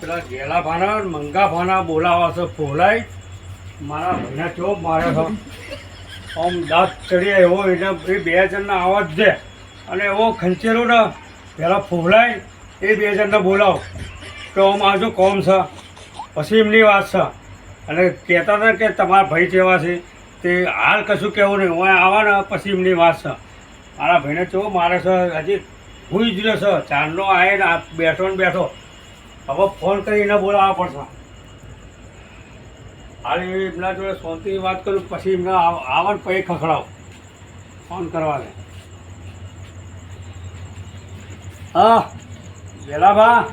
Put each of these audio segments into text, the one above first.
પેલા ગેલા ભાના, મંગા ભાના બોલાવા છે ફોલાય મારા ભાઈના ચોપ મારે છે? આમ દાંત ચડી એવો, એટલે એ બે જણના આવાજ છે. અને એવો ખંચેલો ને, પેલા ફોલાય એ બે જણને બોલાવો. કે આમ આજુ કોમ છે. પછી એમની વાત છે. અને કહેતા હતા કે તમારા ભાઈ જેવા છે? તે હાલ કશું કહેવું નહીં. હું આવા ને, પછી એમની વાત છે. મારા ભાઈને ચો મારે છે? હજી હું જ રહ્યો છે. ચાંદનો આવે ને આ બેઠો ને બેઠો. હવે ફોન કરીને બોલાવવા પડશે. હાલ એમના જોડે શાંતિની વાત કરું, પછી એમને આવ- આવે પછી ખખડાવ. ફોન કરવા દે હા, વેલાભા,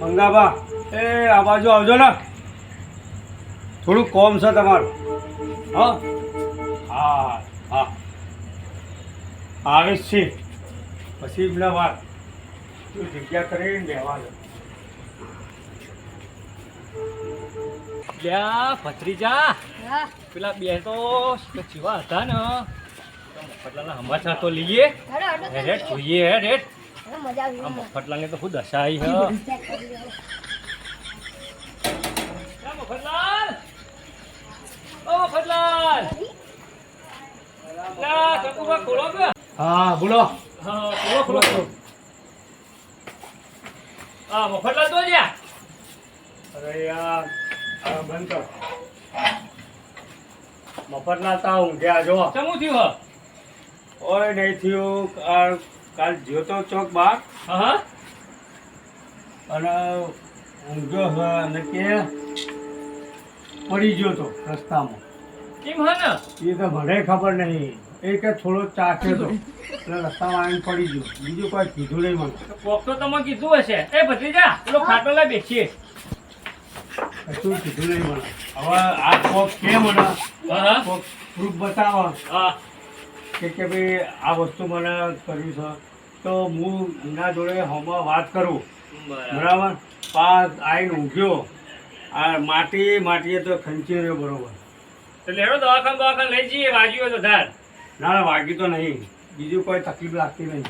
મંગાભા, એ, આ બાજુ આવજો ને. થોડું કોમ છે તમારું. હા? હા હા. આવે જ છે. પછી એમના વાત. તું જગ્યા કરીને લેવા દે. લ્યા ભત્રીજા. હા. પેલા બે તો જીવા હતા ને. મફતલાલના હમાસા તો લઈએ. હેડો હેડો હે રેટ જોઈએ હે રેટ હેડો, મજા આવી આ મફતલાલની તો શું દશા આવી હે મફતલાલ. ઓ મફતલાલ. હા બોલો. હા બોલો મફતલાલ તો જ્યાં અરે યાર આ બંધ કર. મફતના તા ઊંઘ્યા જો. ચમું થયું ઓય નહીં થયું. કાલ જોતો ચોક બાર. હા અને ઊંઘ્યો હ અને કે પડી ગયો તો રસ્તામાં. કેમ હા ને? એ તો મને ખબર નહીં. એ કે થોડો ચાખ્યો તો. એટલે રસ્તા આવીને પડી ગયો. બીજું કોઈ કીધું નહીં મને. કોક તો તમે કીધું હશે. એ ભત્રીજા પેલો ખાટો લાવી બેસીએ. કશું કીધું નહીં મને. હવે આ કોક કે મને? હા હા. કોક પ્રૂફ બતાવો. કે કે ભાઈ આ વસ્તુ મને કરવી છે. તો હું એના જોડે હમણાં વાત કરું. બરાબર. બરાબર? પાસ આવીને ઊંઘ્યો. આ માટી માટીએ તો ખંચી રહ્યો બરોબર. એટલે હેડો દવાખાને દવાખાને લઈ જઈએ વાગ્યો તો ધાર. ના ના વાગ્યું તો નહીં. બીજું કોઈ તકલીફ લાગતી નહીં.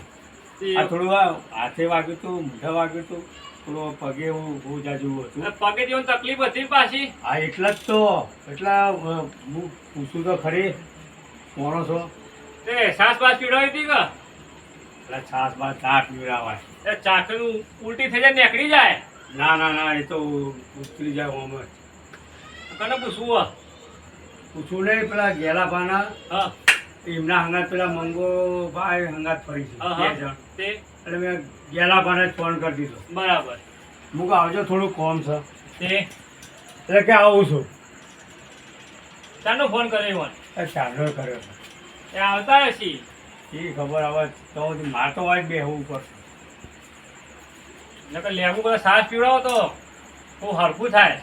આ થોડું આ હાથે વાગ્યું હતું મોઢે વાગ્યું હતું. થોડું પગે હું બહુ જાજુ હતું પગે જેવું તકલીફ હતી પાછી? હા એટલા જ તો. એટલા હું પૂછું તો ખરી. કોણો છો? એ સાસ પાસ પીવડાવી હતી કે? એટલે છાસ બાસ ચા પીવડાવાય. એ ચાકનું ઉલટી થઈ જાય નીકળી જાય? ના ના ના એ તો ઉતરી જાય ઓમ જ. કને પૂછવું પૂછવું પૂછું નહીં પેલા ગેલા પાના હા. એમના હંગાત પેલા મંગો ભાઈ હંગાત ફરી છે હા, બે હા. જણ. તે? એટલે મેં ગેલા ભાને ફોન કરી દીધો. બરાબર. હું આવજો થોડું કોમ છે. તે? એટલે કે આવું છું. શાનો ફોન કર્યો મને શાનો કર્યો. એ આવતા હશી. એ ખબર હવે તો માર તો વાજ બેહવું પડશે. નકર લેવું બધા સાસ પીવડાવો તો. બહુ હરખું થાય.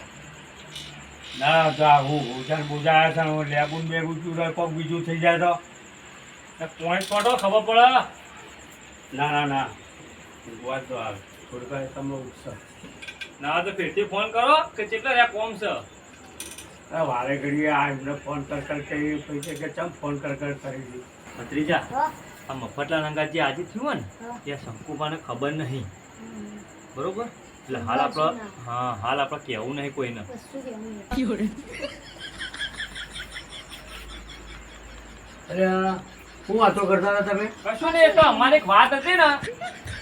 ના તો હું ભોજન બોજાયા છે હું લેબુન બેગું પીવડાય કોક બીજું થઈ જાય તો. પોઈન્ટ પડો ખબર પડે? ના ના ના. વાત તો આવે. થોડુંક તમને ઉત્સાહ ના તો ફેરથી ફોન કરો કે કેટલા રહ્યા કોમ છે? વારે ઘડીએ આ એમને ફોન કર કર કરી પૈસે કે ચમ ફોન કર કર કરી દી. ભત્રીજા આ મફતલાલ રંગા જે આજે થયું ને ત્યાં શંકુભાને ખબર નહીં. બરોબર? એટલે હાલ આપણે હા હાલ આપણે કહેવું નહીં કોઈને. નહીં. અરે આ શું વાતો કરતા હતા તમે? કશો નહીં એ તો અમારે એક વાત હતી ને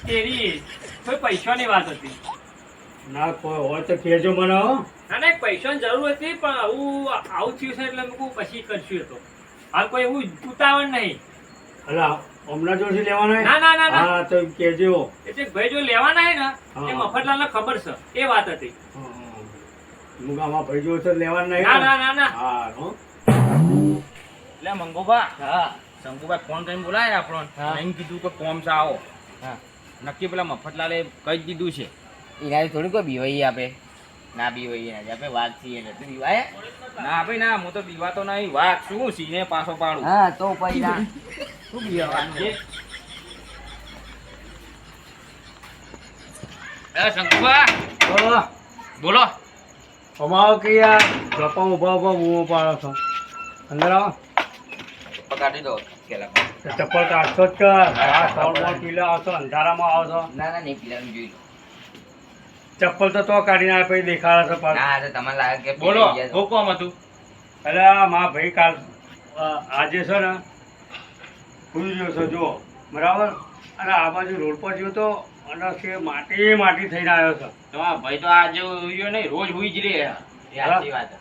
તેરી કોઈ પૈસાની વાત હતી. ના કોઈ હોય તો કહેજો મને હો. ના ના પૈસાની જરૂર હતી પણ આવું આવું થયું છે એટલે મેં પછી કરશું એ તો. હાલ કોઈ એવું ઉતાવળ નહીં. હલા હમણાં જોડથી લેવાનો ના ના ના ના. હા તો કહેજો. એટલે ભાઈ જો લેવાના હે ને એ મફતલાલને ખબર છે એ વાત હતી. મુગામાં ભાઈ જો છે લેવાના નહીં ના ના ના ના. હા હો. એટલે મંગોબા હા. શંકુભાઈ ફોન કરીને બોલાય આપણો એમ કીધું કે કોમ છે આવો. હા. નક્કી પેલા મફતલાલે કહી જ દીધું છે. એનાથી થોડી કોઈ બીવાઈ આપે. ના બીવાઈ એનાથી આપે વાત છીએ એટલે તું બીવાય? ના ભાઈ ના હું તો બીવાતો નહીં. વાત શું? સીને પાછો પાડું. હા તો પૈસા શું બીવાનું છે એ શંકુભા હા બોલો. અમારો કે યાર ગપ્પા ઊભા ઊભા બૂમો પાડો છો. અંદર આવો. દો ચપ્પલ કાઢશો જ આ પીલા આવશો અંધારામાં આવશો. ના ના નહીં પીલાનું જોઈ લો ચપ્પલ તો તો કાઢીને આ પછી દેખાડે છે પાછું. ના તો લાગે કે બોલો હું કોમ હતું? એટલે મા ભાઈ કાલ આજે છે ને ખુલી ગયો છે જો બરાબર? અને આ બાજુ રોડ પર ગયો તો અને છે માટી માટી થઈને આવ્યો છે. તો આ ભાઈ તો આજે ઉઈયો નહીં રોજ હુઈ જ રહે. સાચી વાત.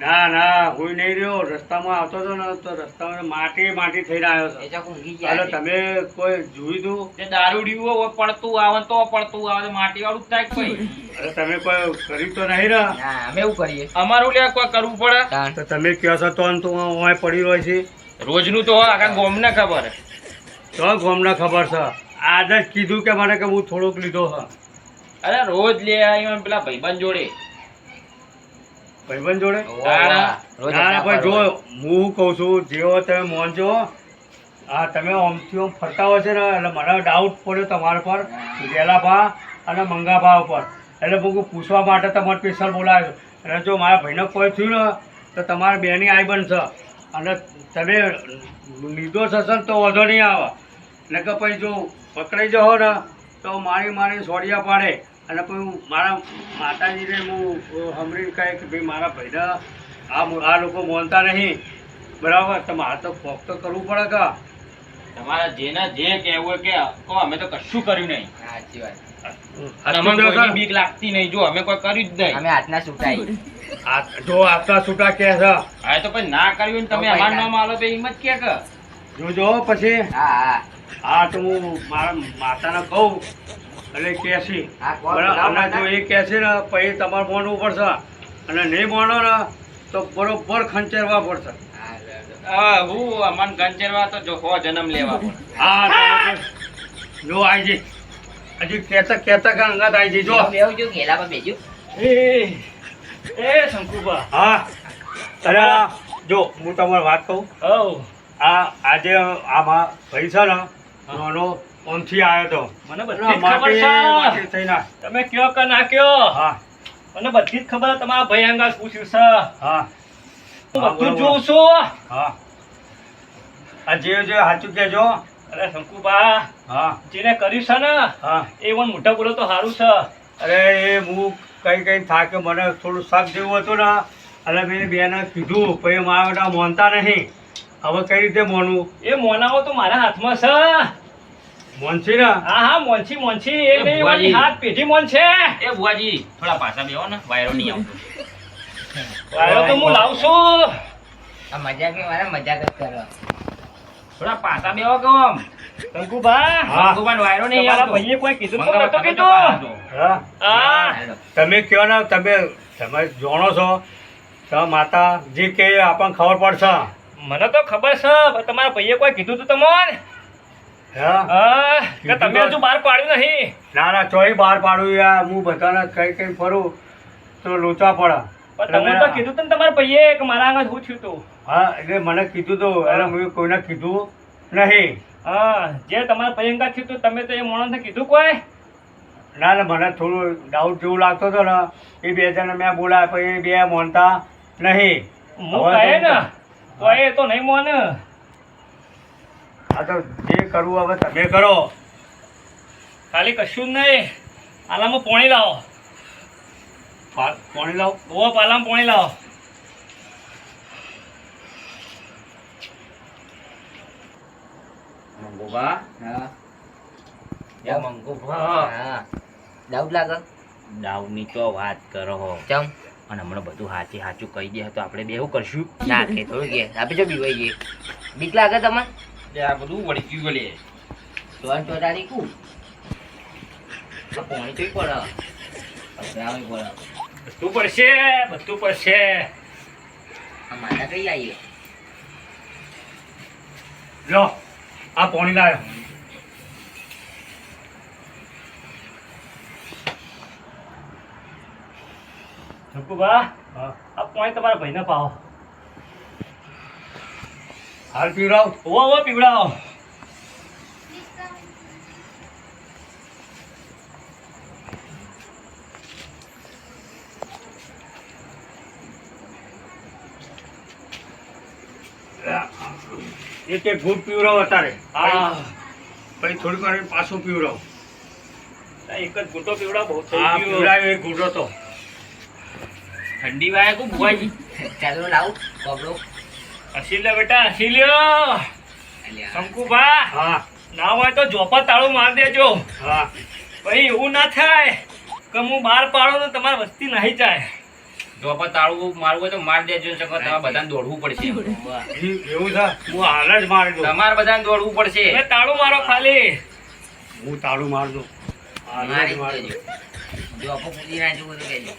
ના ના હું નહીં રહ્યો. રસ્તામાં આવતો હતો ને તો રસ્તામાં માટી માટી થઈને આવ્યો એ છે. એટલે તમે કોઈ જોયું તું? તે દારૂ હોય, પડતું આવે તો પડતું આવે તો માટી વાળું થાય કોઈ? ભાઈ અરે તમે કોઈ કર્યું તો નહીં ને અમે એવું કરીએ. અમારું લે કોઈ કરવું પડે? તો તમે કહો છો તો તો હું પડી રહ્યો છે. રોજનું તો આખા ગોમને ખબર તો ગોમને ખબર છે. આજે જ કીધું કે મને કે હું થોડુંક લીધો છે. અરે રોજ લે આવ્યો પેલા ભાઈબંધ જોડે. ભાઈબંધ જોડે. ના ભાઈ જો હું કહું છું જેવો તમે મોનજો હા તમે આમથી આમ ફરતા હોય છે ને એટલે મને ડાઉટ પડ્યો તમારા પર ગેલાભા અને મંગાભા ઉપર. એટલે હું પૂછવા માટે તમારે સ્પેશિયલ બોલાવ્યો અને જો મારા ભાઈને કોઈ થયું ને તો તમારા બેની આઈ બનશે અને તમે નિર્દોષ હશે ને તો વધો નહીં આવે. એટલે કે પછી જો પકડાઈ જાઓ ને તો મારી મારી સોડિયા પાડે. અને પછી હું મારા માતાજીને હું હમરીને કહે કે ભાઈ મારા ભાઈને આ આ લોકો માનતા નહીં. બરાબર? તો મારે તો ફોક તો કરવું પડે કે તમારે જેને જે કહેવું હોય કે કહો અમે તો કશું કર્યું નહીં. સાચી વાત. બીક લાગતી નહીં. જો અમે કોઈ કર્યું જ નહીં. અમે હાથના છૂટાઈ જો આપતા છૂટા કે છે. હવે તો પછી ના કર્યું ને તમે નામ આલો તો એમ જ કે કે જોજો પછી? હા હા. હા તો હું મારા માતાને કહું. એટલે કહેશી અને જો એ કહેશે ને પછી તમારે માનવું પડશે અને નહીં માનો ને તો બરોબર ખંચેરવા પડશે. હા. હા અમન ગંચેરવા તો જો હો જન્મ લેવા પડે. હા જો આવી જઈ. હજી કહેતા કહેતા કે અંગાત આવી જઈ જો. બેહું છું, ઘેલા પર બેસજો. એ એ શંકુબા હા અરે જો હું તમારે વાત કહું. હો આ આજે આમાં ભાઈ છે ને નાનો ઓમથી આવ્યો તો. મને બધી ખબર માટી છે. થઈને. તમે કયો કે ના કયો? હા. મને બધી જ ખબર તમારા ભાઈ અંગા પૂછ્યું છે. હા. હું બધું જોઉં છું. હા. આ જે જે સાચું કહેજો. અરે શંકુબા હા. જેને કર્યું છે ને હા. એ વન મોટા બોલો તો સારું છે. અરે એ હું કઈ કઈ થાકે મને થોડું શાક જેવું હતું ને અને મેં બેને કીધું પછી મારા બેટા મોનતા નહીં. હવે કઈ રીતે મોનવું એ મોનાવો તો મારા હાથમાં છે. માનશી ના? હા હા મોનસી મોનસી. એ ભુવાજી. વાળી હાથ પેઢી મોન છે એ બુઆજી થોડા પાછા બેહો ને વાયરો નહીં આવતો. વાયરો તો હું લાવું છું. આ મજાક એ મારા મજાક જ કરવા થોડા પાછા બેહો કે આમ. શંકુબા હા. ભગવાન વાયરો નહીં તમારા આવતો. ભાઈએ કોઈ કીધું તો નતો તો કીધું હા. હા. તમે કહો ને તમે તમે જાણો છો? તો માતા જે કે આપણને ખબર પડશે. મને તો ખબર છે તમારા ભાઈએ કોઈ કીધું તું તમને? હા કે તમે હજુ બહાર પાડ્યું નહીં? ના ના ચોઈ બહાર પાડું યાર. હું બધાને કઈ કઈ ફરું તો લોચા પડે. તમે તો કીધું તું તમારા ભાઈએ કે મારા આગળ શું થયું તું. હા એટલે મને કીધું તું એટલે મેં કોઈને કીધું નહીં. હા જે તમારા ભાઈ થયું તું તમે તો એ માણસને કીધું કોઈ? ના ના મને થોડું ડાઉટ જેવું લાગતો હતો ને. એ બે જણા મેં બોલાયા પછી બે મોનતા નહીં. હું કહે ને તો એ તો નહીં મોને. આ તો જે કરવું હવે તમે કરો. ખાલી કશું જ નહીં. પાલામાં પોણી લાવો. પોણી લાવો? ઓ પાલામાં પોણી લાવો. મંગુભા હા. એ મંગુભા. હા. ડાઉટ લાગે? દાવની તો વાત કરો હો. ચમ? અને હમણાં બધું સાચી સાચું કહી દે તો આપણે બેવું કરશું. ના કે થોડું કે. આપી જો બીવાઈ ગઈ. બીક લાગે તમને? એટલે આ બધું વળી ગયું લે તો ચોટાડી કુ? પાણી પોણી તો પડે આવી પડે બધું પડશે બધું પડશે. આ માતા કઈ આવીએ લો આ પાણી લાવ્યો હા. આ પોણી તમારા ભાઈને પાવો હાલ પીવડાવ. ઓ ઓ પીવડાવો. એક એક ઘૂંટ પીવડાવ અત્યારે. હા. પછી થોડીક વાર પાછું પીવડાવ. એક જ ઘૂંટો પીવડા બહુ થઈ પીવડાવ્યો એક ઘૂંટો તો. ઠંડી વાય કુ ભુવાજી ચાલો લાવું કોબળો હસી લે બેટા હસી લ્યો. શંકુભા હા. ના હોય તો જોપા તાળું માર દેજો. હા. ભાઈ એવું ના થાય કે હું બહાર પાડો તો તમારી વસ્તી નહીં જાય. જોપા તાળું મારવું હોય તો માર દેજો ચકો તમારે બધાને દોડવું પડશે. એવું છે? હું હાલ જ મારી દઉં. તમારે બધાને દોડવું પડશે. તાળું મારો ખાલી. હું તાળું માર દઉં. મારી દેજો. દઉં. જો ના જવું તો કહેજો.